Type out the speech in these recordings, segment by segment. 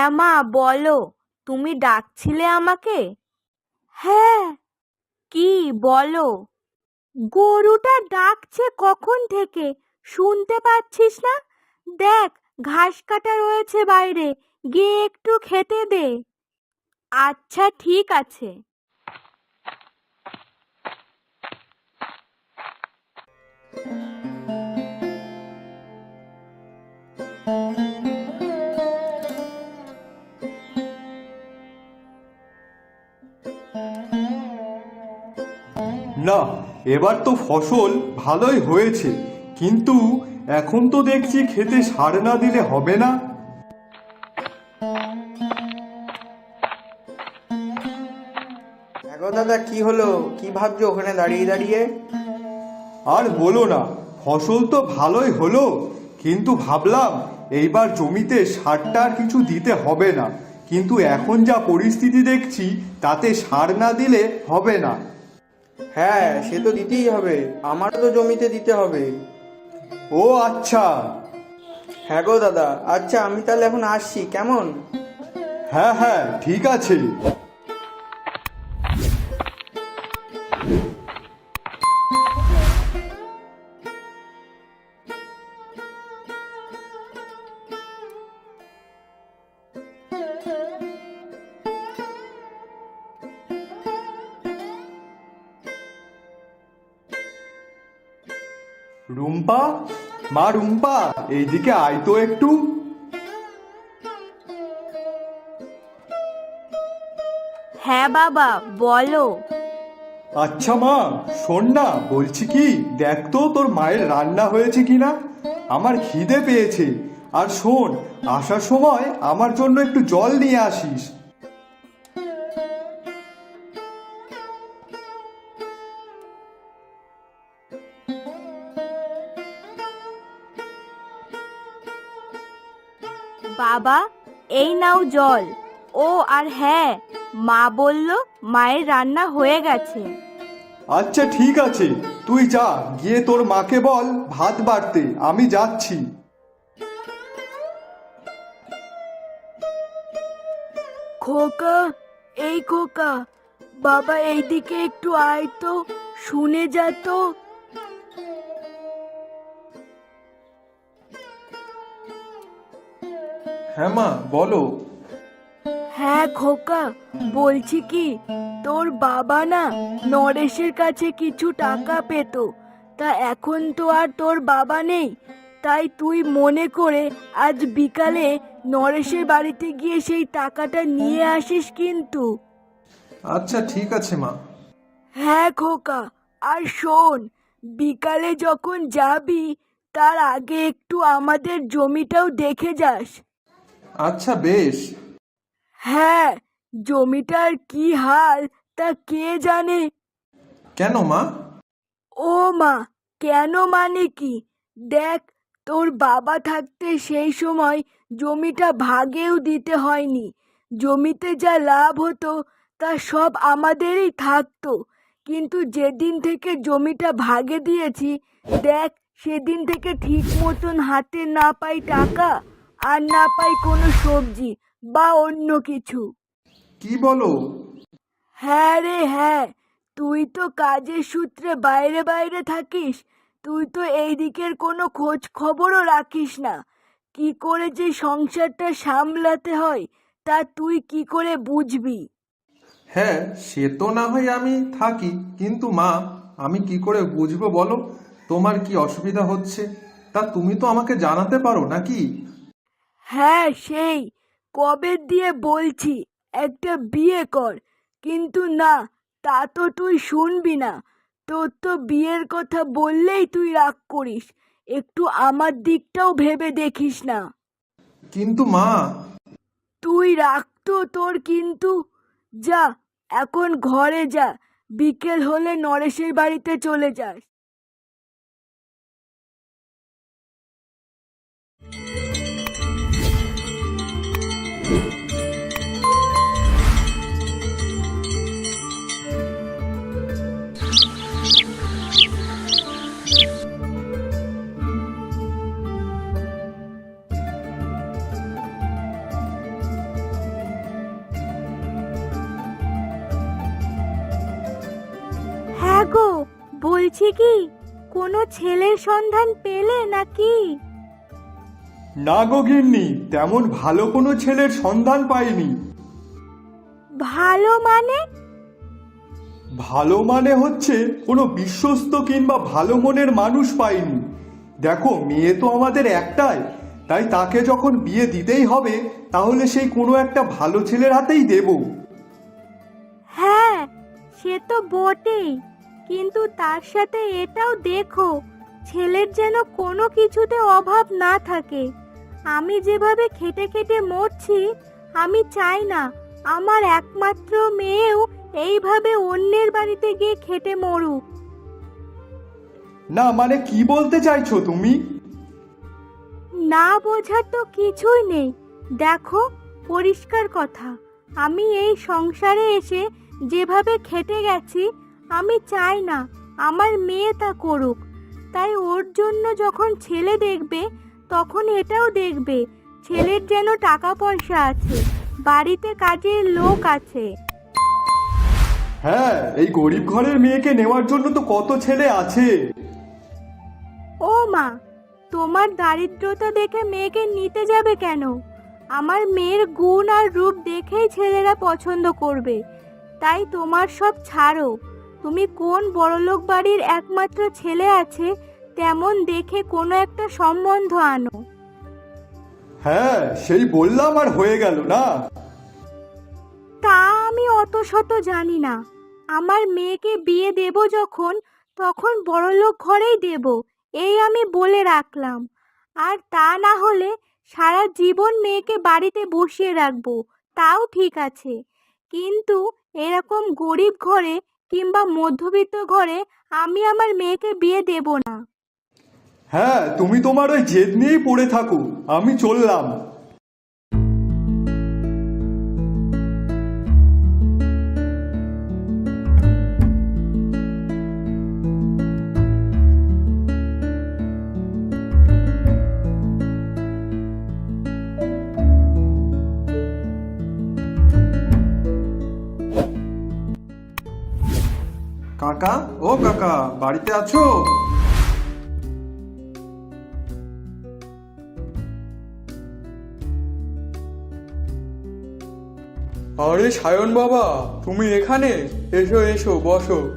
হ্যাঁ মা, বলো। তুমি ডাকছিলে আমাকে? হ্যাঁ। কি, বলো? গরুটা ডাকছে কখন থেকে? শুনতে পাচ্ছিস না? দেখ, ঘাস কাটা রয়েছে বাইরে। গিয়ে একটু খেতে দে। আচ্ছা ঠিক আছে। না এবার তো ফসল ভালোই হয়েছে কিন্তু এখন তো দেখছি খেতে সার না দিলে হবে না। দেখো দাদা কি হলো? কি ভাবছ ওখানে দাঁড়িয়ে দাঁড়িয়ে? আর বলো না ফসল তো ভালোই হলো কিন্তু ভাবলাম এইবার জমিতে সারটা আর কিছু দিতে হবে না কিন্তু এখন যা পরিস্থিতি দেখছি তাতে সার না দিলে হবে না। হ্যাঁ সে তো দিতেই হবে। আমার তো জমিতে দিতে হবে। ও আচ্ছা। হ্যাঁ গো দাদা আচ্ছা আমি তাহলে এখন আসছি। কেমন? হ্যাঁ হ্যাঁ ঠিক আছে। মা রুম্পা এইদিকে আয় তো একটু। হ্যাঁ বাবা বলো। আচ্ছা মা শোন না বলছি কি দেখ তো তোর মায়ের রান্না হয়েছে কিনা। আমার খিদে পেয়েছে। আর শোন আসার সময় আমার জন্য একটু জল নিয়ে আসিস। বাবা এই নাও জল। ও আর হ্যাঁ মা বলল মায়ের রান্না হয়ে গেছে। আচ্ছা ঠিক আছে। তুই যা গিয়ে তোর মাকে বল ভাত বাড়তে আমি যাচ্ছি। খোকা এই খোকা বাবা এইদিকে একটু আয় তো শুনে যা তো। হ্যাঁ মা বলো। হ্যাঁ খোকা বলছি কি তোর বাবা না নরেশের কাছে কিছু টাকা পেত। তা এখন তো আর তোর বাবা নেই। তাই তুই মনে করে আজ বিকালে নরেশের বাড়িতে গিয়ে সেই টাকাটা নিয়ে আসিস কিন্তু। আচ্ছা ঠিক আছে মা। হ্যাঁ খোকা আর শোন বিকালে যখন যাবি তার আগে একটু আমাদের জমিটাও দেখে যাস। আচ্ছা বেশ। হ্যাঁ জমিটার কি হাল তা কে জানে? কেন মা? ও মা কেন মানে কি? দেখ তোর বাবা থাকতে সেই সময় জমিটা ভাগেও দিতে হয়নি। জমিতে যা লাভ হতো তা সব আমাদেরই থাকতো। কিন্তু যেদিন থেকে জমিটা ভাগে দিয়েছি দেখ সেদিন থেকে ঠিক মতন হাতে না পাই টাকা। আর না পাই কোনো সবজি বা অন্য কিছু। কি বলো? হ্যাঁ রে হ্যাঁ। তুই তো কাজের সূত্রে বাইরে বাইরে থাকিস। তুই তো এই দিকের কোনো খোঁজ খবরও রাখিস না। কি করে যে সংসারটা সামলাতে হয় তা তুই কি করে বুঝবি? হ্যাঁ সে তো না হয় আমি থাকি কিন্তু মা আমি কি করে বুঝব বলো? তোমার কি অসুবিধা হচ্ছে? তা তুমি তো আমাকে জানাতে পারো নাকি? হ্যাঁ সেই। কবে দিয়ে বলছি একটা বিয়ে কর। কিন্তু না তা তো তুই শুনবি না। তোর তো বিয়ের কথা বললেই তুই রাগ করিস। একটু আমার দিকটাও ভেবে দেখিস না। কিন্তু মা। তুই রাগ তো তোর কিন্তু। যা এখন ঘরে যা। বিকেল হলে নরেশের বাড়িতে চলে যাস। নাকি না গো গিন্নি তেমন ভালো কোনো ছেলের সন্ধান পাইনি। ভালো মানে? ভালো মানে হচ্ছে কোনো বিশ্বস্ত কিংবা ভালো মনের মানুষ পাইনি। দেখো মেয়ে তো আমাদের একটাই তাই তাকে যখন বিয়ে দিতেই হবে তাহলে সেই কোনো একটা ভালো ছেলের হাতেই দেব। হ্যাঁ সে তো বটেই কিন্তু তার সাথে এটাও দেখো ছেলের যেন কোনো কিছুতে অভাব না থাকে। আমি যেভাবে খেটে খেটে মরছি আমি চাই না আমার একমাত্র মেয়েও এইভাবে অন্যের বাড়িতে গিয়ে খেটে মরুক। না মানে কি বলতে চাইছো তুমি? না বোঝার তো কিছুই নেই। দেখো পরিষ্কার কথা। আমি এই সংসারে এসে যেভাবে খেটে গেছি আমি চাই না আমার মেয়ে তা করুক। তাই ওর জন্য যখন ছেলে দেখবে তখন এটাও দেখবে ছেলের যেন টাকা পয়সা আছে বাড়িতে কাজের লোক আছে। হ্যাঁ এই গরিব ঘরের মেয়েকে নেওয়ার জন্য তো কত ছেলে আছে। ও মা তোমার দারিদ্রতা দেখে মেয়েকে নিতে যাবে কেন? আমার মেয়ের গুণ আর রূপ দেখেই ছেলেরা পছন্দ করবে। তাই তোমার সব ছাড়ো। তুমি কোন বড়লোক বাড়ির একমাত্র ছেলে আছে তেমন দেখে কোনো একটা সম্বন্ধ আনো। হ্যাঁ সেই বললাম আর হয়ে গেল না। তা আমি অত শত জানি না। আমার মেয়েকে বিয়ে দেব যখন তখন বড়লোক ঘরেই দেব এই আমি বলে রাখলাম। আর তা না হলে সারা জীবন মেয়েকে বাড়িতে বসিয়ে রাখব তাও ঠিক আছে। কিন্তু এরকম গরিব ঘরে কিংবা মধ্যবিত্ত ঘরে আমি আমার মেয়েকে বিয়ে দেব না। হ্যাঁ তুমি তোমার ওই জেদ নিয়েই পড়ে থাকো। আমি চললাম। কাকা? ও কাকা, বাড়িতে আছো? আরে সায়ন বাবা, তুমি এখানে? এসো এসো, বসো।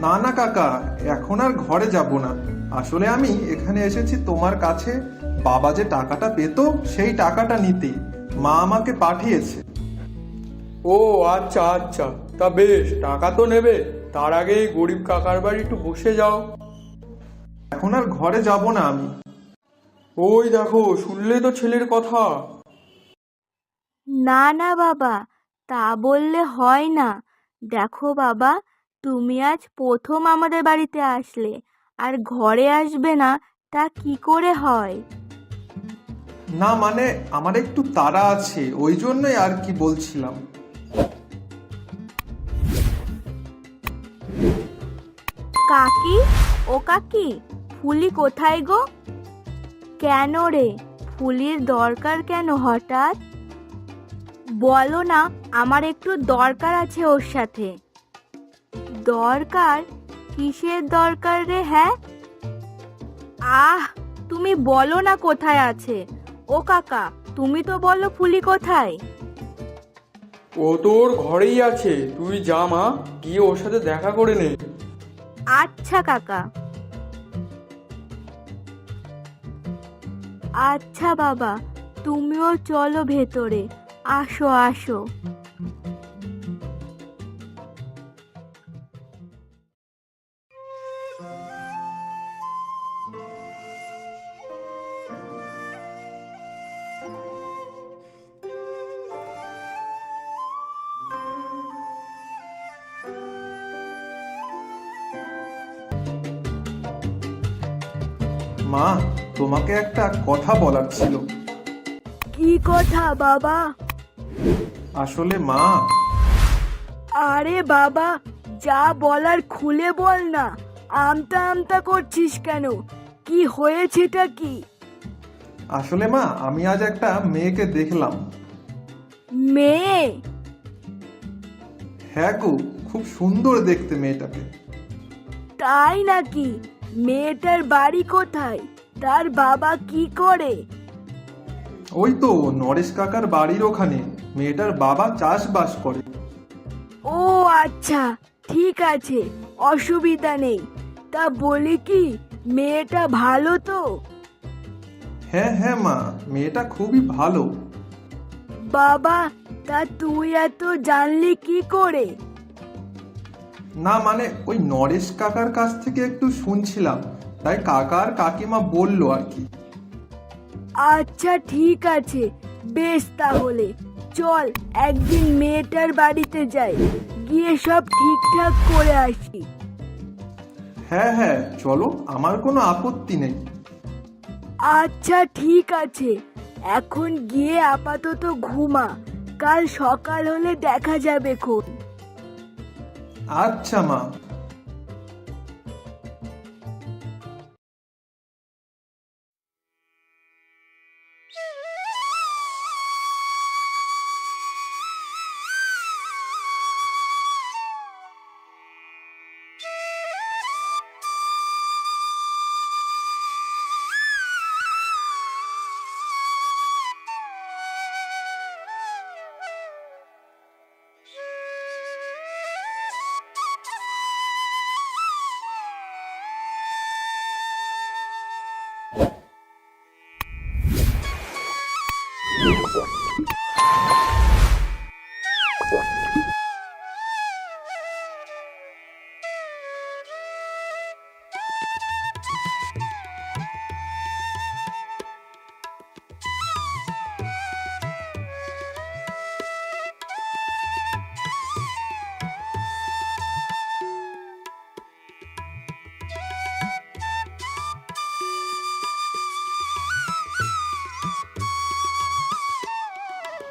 না না কাকা, এখন আর ঘরে যাব না। আসলে আমি এখানে এসেছি তোমার কাছে। বাবা যে টাকাটা পেত, সেই টাকাটা নিতে। মা আমাকে পাঠিয়েছে। ও আচ্ছা আচ্ছা। তা বেশ, টাকা তো নেবে। তার আগে গরিব কাকার বাড়ি একটু বসে যাও। এখন আর ঘরে যাব না আমি। ওই দেখো শুনলে তো ছেলের কথা। না না বাবা তা বললে হয় না। দেখো বাবা তুমি আজ প্রথম আমাদের বাড়িতে আসলে আর ঘরে আসবে না তা কি করে হয়? না মানে আমার একটু তাড়া আছে ওই জন্যই আর কি বলছিলাম। কাকি? ও কাকি, ফুলি কোথায় গো? কেন রে? ফুলির দরকার কেন হঠাৎ? বলো না, আমার একটু দরকার আছে ওর সাথে। দরকার? কিসের দরকার রে হ্যাঁ? আহ, তুমি বলো না কোথায় আছে। ও কাকা, তুমি তো বলো ফুলি কোথায়। ও তোর ঘরেই আছে। তুই যা মা, গিয়ে ওর সাথে দেখা করে নে। আচ্ছা কাকা। আচ্ছা বাবা। তুমিও চলো ভেতরে। আসো আসো। তোমাকে একটা কথা বলার ছিল। কি কথা বাবা? আসলে মা। আরে বাবা যা বলার খুলে বল না। আমতা আমতা করছিস কেন? কি হয়েছেটা কি? আসলে মা আমি আজ একটা মেয়েকে দেখলাম। মেয়ে? হ্যাঁ গো খুব সুন্দর দেখতে মেয়েটাকে। তাই নাকি? মেয়েটার বাড়ি কোথায়? তার বাবা কি করে? ওই তো নরেশ কাকার বাড়ির ওখানে। মেয়েটার বাবা চাষবাস করে। ও আচ্ছা ঠিক আছে অসুবিধা নেই। তা বলি কি মেয়েটা ভালো তো? হ্যাঁ হ্যাঁ মা মেয়েটা খুবই ভালো। বাবা তা তুই এত জানলি কি করে? না মানে ওই নরেশ কাকার কাছ থেকে একটু শুনছিলাম। তাই কাকা আর কাকিমা বলল আর কি। আচ্ছা ঠিক আছে। বেশ তাহলে। চল একদিন মেয়েটার বাড়িতে যাই। গিয়ে সব ঠিকঠাক করে আসি। হ্যাঁ হ্যাঁ চলো আমার কোনো আপত্তি নেই। আচ্ছা ঠিক আছে। এখন গিয়ে আপাতত ঘুমা। কাল সকাল হলে দেখা যাবে খুন আচ্ছা মা।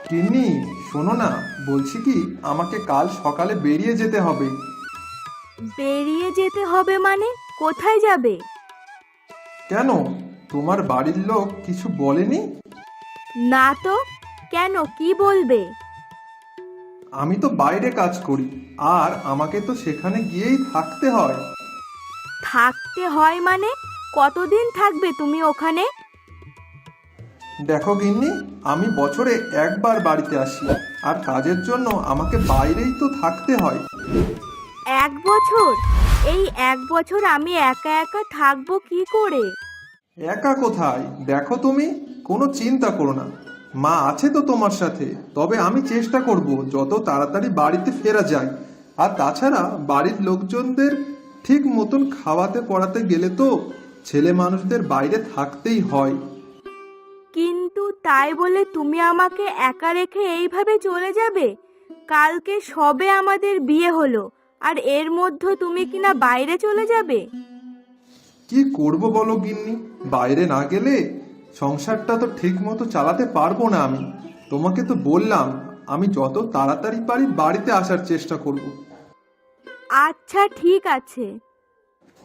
তিন্নি শোনো না বলছি কি আমাকে কাল সকালে বেরিয়ে যেতে হবে। বেরিয়ে যেতে হবে মানে? কোথায় যাবে? কেন? তোমার বাড়ির লোক কিছু বলেনি? না তো কেন কি বলবে? আমি তো বাইরে কাজ করি আর আমাকে তো সেখানে গিয়েই থাকতে হয়। থাকতে হয় মানে? কতদিন থাকবে তুমি ওখানে? দেখো গিন্নি আমি বছরে একবার বাড়িতে আসি আর কাজের জন্য আমাকে বাইরেই তো থাকতে হয়। এক বছর? এই এক বছর আমি একা একা থাকব কি করে? একা কোথায়? দেখো তুমি কোনো চিন্তা করো না। মা আছে তো তোমার সাথে তবে আমি চেষ্টা করব যত তাড়াতাড়ি বাড়িতে ফেরা যায়। আর তাছাড়া বাড়ির লোকজনদের ঠিক মতন খাওয়াতে পড়াতে গেলে তো ছেলে মানুষদের বাইরে থাকতেই হয়। কিন্তু তাই বলে তুমি আমাকে একা রেখে এইভাবে চলে যাবে? কালকে সবে আমাদের বিয়ে হলো আর এর মধ্যে তুমি কিনা বাইরে চলে যাবে? কি করব বলো গিন্নি? বাইরে না গেলে সংসারটা তো ঠিক মতো চালাতে পারব না আমি। তোমাকে তো বললাম আমি যত তাড়াতাড়ি পারি বাড়িতে আসার চেষ্টা করব। আচ্ছা ঠিক আছে।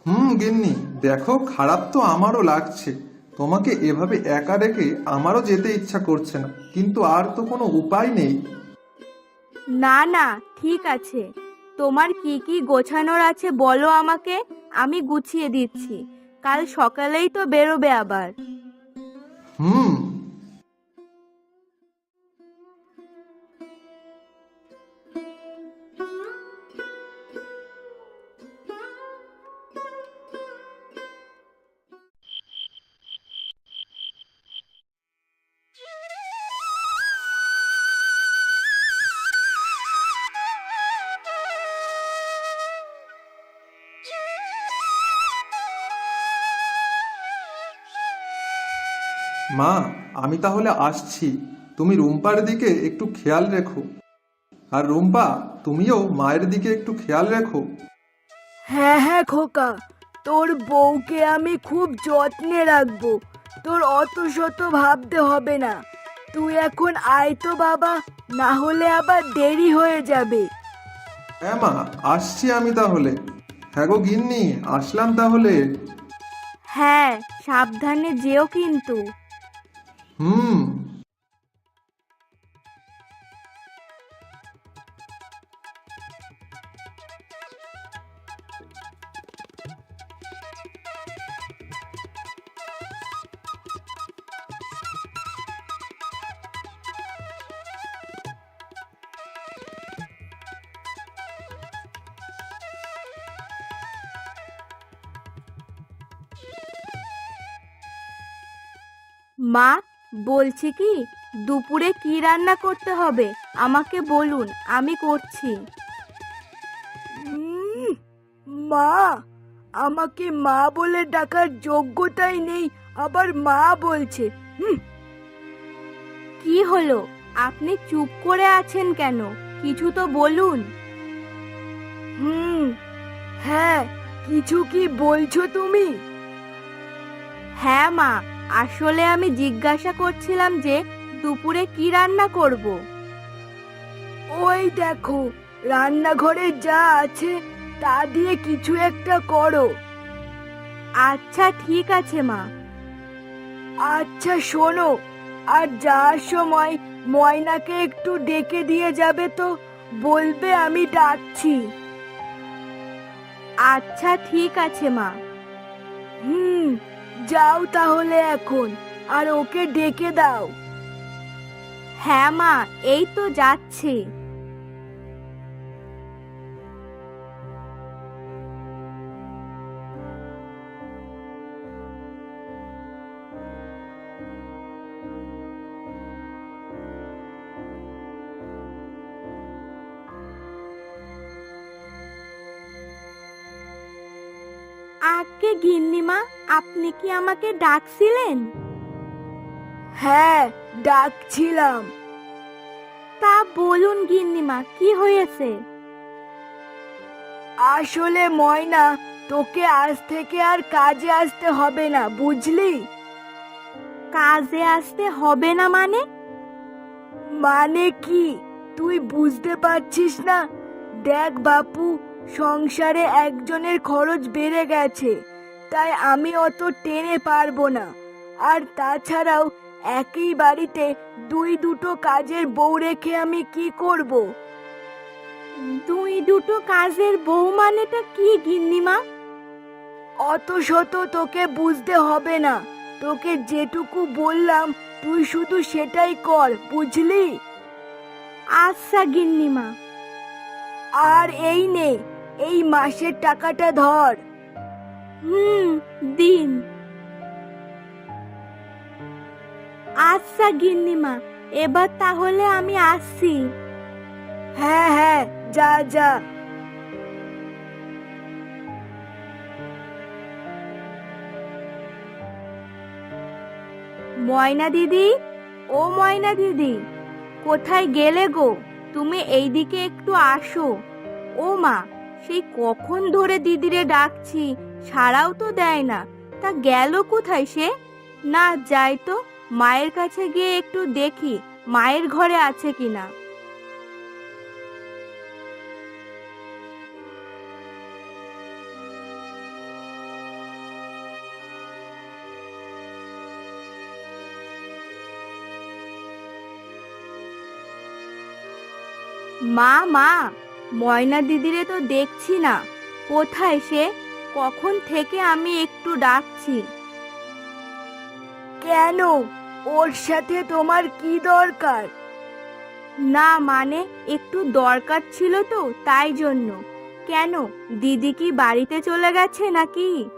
হুম গিন্নি দেখো খারাপ তো আমারও লাগছে। তোমাকে এভাবে একা রেখে আমারও যেতে ইচ্ছা করছে না কিন্তু আর তো কোনো উপায় নেই। না না ঠিক আছে। তোমার কি কি গোছানোর আছে বলো আমাকে আমি গুছিয়ে দিচ্ছি। কাল সকালেই তো বেরোবে আবার। হুম মা আমি তাহলে আসছি। তুমি রুম্পার দিকে একটু খেয়াল রেখো। আর রুম্পা তুমিও মায়ের দিকে একটু খেয়াল রেখো। হ্যাঁ হ্যাঁ খোকা। তোর বউকে আমি খুব যত্নে রাখব। তোর অত শত ভাবতে হবে না। তুই এখন আয় তো বাবা না হলে আবার দেরি হয়ে যাবে। হ্যাঁ মা আসছি আমি তাহলে। হ্যাঁ গো গিন্নি আসলাম তাহলে। হ্যাঁ সাবধানে যেও কিন্তু। হুম মা বলছি কি দুপুরে কি রান্না করতে হবে? আমাকে বলুন আমি করছি। মা আমাকে মা বলে ডাকার যোগ্যতাই নেই আবার মা বলছে। হুম, কি হলো? আপনি চুপ করে আছেন কেন? কিছু তো বলুন। হুম হ্যাঁ কিছু কি বলছো তুমি? হ্যাঁ মা আসলে আমি জিজ্ঞাসা করছিলাম যে দুপুরে কি রান্না করব? ওই দেখো রান্নাঘরে যা আছে তা দিয়ে কিছু একটা করো। আচ্ছা ঠিক আছে মা। আচ্ছা শোনো আর যাওয়ার সময় ময়নাকে একটু ডেকে দিয়ে যাবে তো বলবে আমি ডাকছি। আচ্ছা ঠিক আছে মা। হুম। যাও তাহলে এখন আর ওকে ডেকে দাও। হ্যাঁ মা এই তো যাচ্ছি। আগে গিন্নিমা আপনি কি আমাকে ডাকছিলেন? হ্যাঁ ডাকছিলাম। তা বলুন গিন্নিমা কি হয়েছে? আসলে ময়না তোকে আজ থেকে আর কাজে আসতে হবে না বুঝলি? কাজে আসতে হবে না মানে? মানে কি? তুই বুঝতে পারছিস না? দেখ বাপু সংসারে একজনের খরচ বেড়ে গেছে তাই আমি অত টেনে পারব না। আর তাছাড়াও একই বাড়িতে দুই দুটো কাজের বউ রেখে আমি কি করব? দুই দুটো কাজের বউ মানেটা কি গিন্নিমা? অত শত তোকে বুঝতে হবে না। তোকে যেটুকু বললাম তুই শুধু সেটাই কর বুঝলি? আচ্ছা গিন্নিমা। আর এই নে এই মাসের টাকাটা ধর। হুম দিন। আচ্ছা গিন্নিমা এবার তাহলে আমি আসছি। হ্যাঁ হ্যাঁ যা যা। ময়না দিদি? ও ময়না দিদি কোথায় গেলে গো? তুমি এইদিকে একটু আসো। ও মা সেই কখন ধরে দিদিরে ডাকছি? সাড়াও তো দেয় না। তা গেল কোথায় সে? না, যাই তো, মায়ের কাছে গিয়ে একটু দেখি, মায়ের ঘরে আছে কিনা। মা মা ময়না দিদিরে তো দেখছি না। কোথায় সে? কখন থেকে আমি একটু ডাকছি। কেন? ওর সাথে তোমার কি দরকার? না মানে একটু দরকার ছিল তো তাই জন্য। কেন? দিদি কি বাড়িতে চলে গেছে নাকি?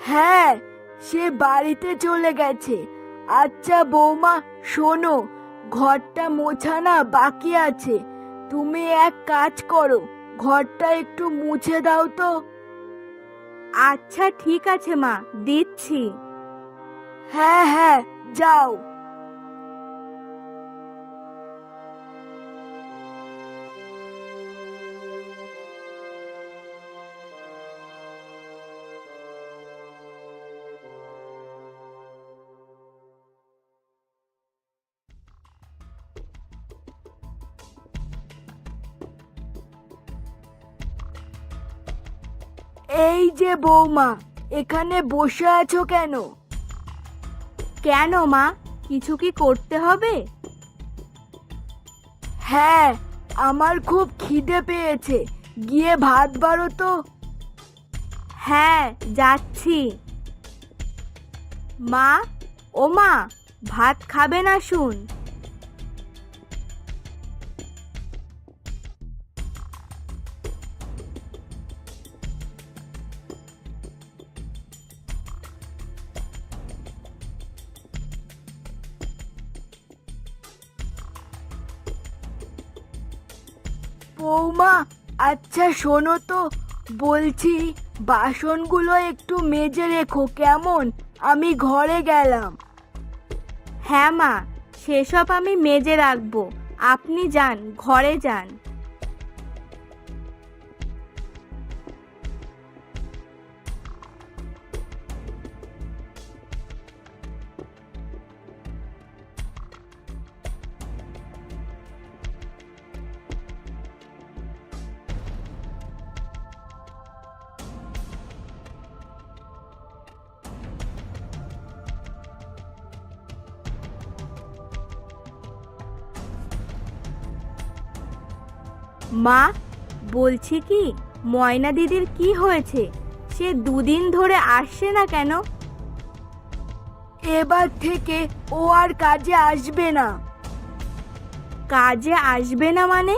হ্যাঁ সে বাড়িতে চলে গেছে। আচ্ছা বৌমা শোনো ঘরটা মোছানা বাকি আছে। তুমি এক কাজ করো, ঘরটা একটু মুছে দাও তো। আচ্ছা ঠিক আছে মা, দিচ্ছি। হ্যাঁ হ্যাঁ যাও। এই যে বৌমা, এখানে বসে আছো কেন? কেন মা, কিছু কি করতে হবে? হ্যাঁ আমার খুব খিদে পেয়েছে, গিয়ে ভাত বাড়ো তো। হ্যাঁ যাচ্ছি। মা ও মা ভাত খাবে না শুন। বৌমা আচ্ছা শোনো তো, বলছি বাসনগুলো একটু মেজে রেখো, কেমন? আমি ঘরে গেলাম। হ্যাঁ মা, সেসব আমি মেজে রাখব। আপনি যান, ঘরে যান। মা বলছি কি ময়না দিদির কি হয়েছে? সে দুদিন ধরে আসছে না কেন? এবার থেকে ও আর কাজে আসবে না। কাজে আসবে না মানে?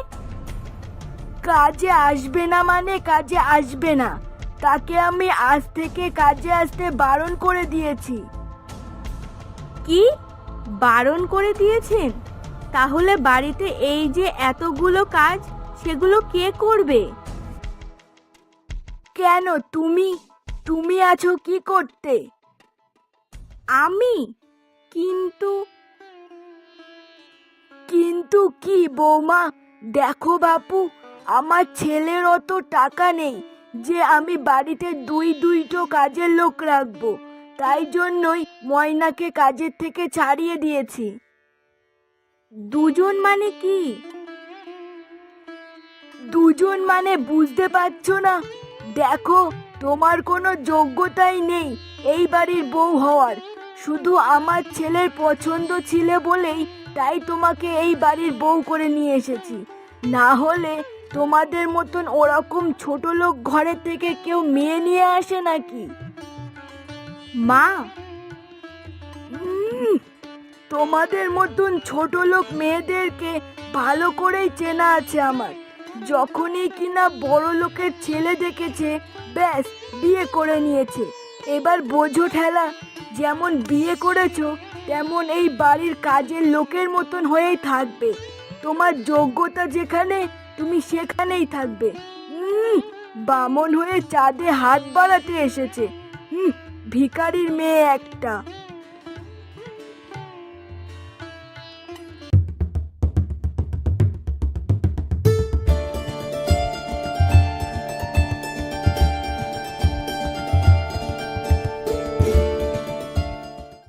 কাজে আসবে না মানে কাজে আসবে না। তাকে আমি আজ থেকে কাজে আসতে বারণ করে দিয়েছি। কি? বারণ করে দিয়েছেন? তাহলে বাড়িতে এই যে এতগুলো কাজ সেগুলো কে করবে? কেন তুমি? তুমি আছো কি করতে? আমি? কিন্তু কিন্তু কি বৌমা? দেখো বাপু, আমার ছেলের অত টাকা নেই যে আমি বাড়িতে দুই দুইটো কাজের লোক রাখব। তাই জন্যই ময়নাকে কাজের থেকে ছাড়িয়ে দিয়েছি। দুজন মানে কি? দুজন মানে বুঝতে পারছ না। দেখো, তোমার কোনো যোগ্যতাই নেই এই বাড়ির বউ হওয়ার। শুধু আমার ছেলের পছন্দ ছিল বলেই তাই তোমাকে এই বাড়ির বউ করে নিয়ে এসেছি। না হলে তোমাদের মতন ওরকম ছোট লোক ঘরের থেকে কেউ মেয়ে নিয়ে আসে নাকি? মা! তোমাদের মতন ছোট লোক মেয়েদেরকে ভালো করেই চেনা আছে আমার। যখনই কিনা বড় লোকের ছেলে দেখেছে ব্যাস বিয়ে করে নিয়েছে। এবার বোঝো ঠেলা যেমন বিয়ে করেছ তেমন এই বাড়ির কাজের লোকের মতন হয়েই থাকবে। তোমার যোগ্যতা যেখানে তুমি সেখানেই থাকবে। উম, বামন হয়ে চাঁদে হাত বাড়াতে এসেছে। হুম ভিখারির মেয়ে একটা।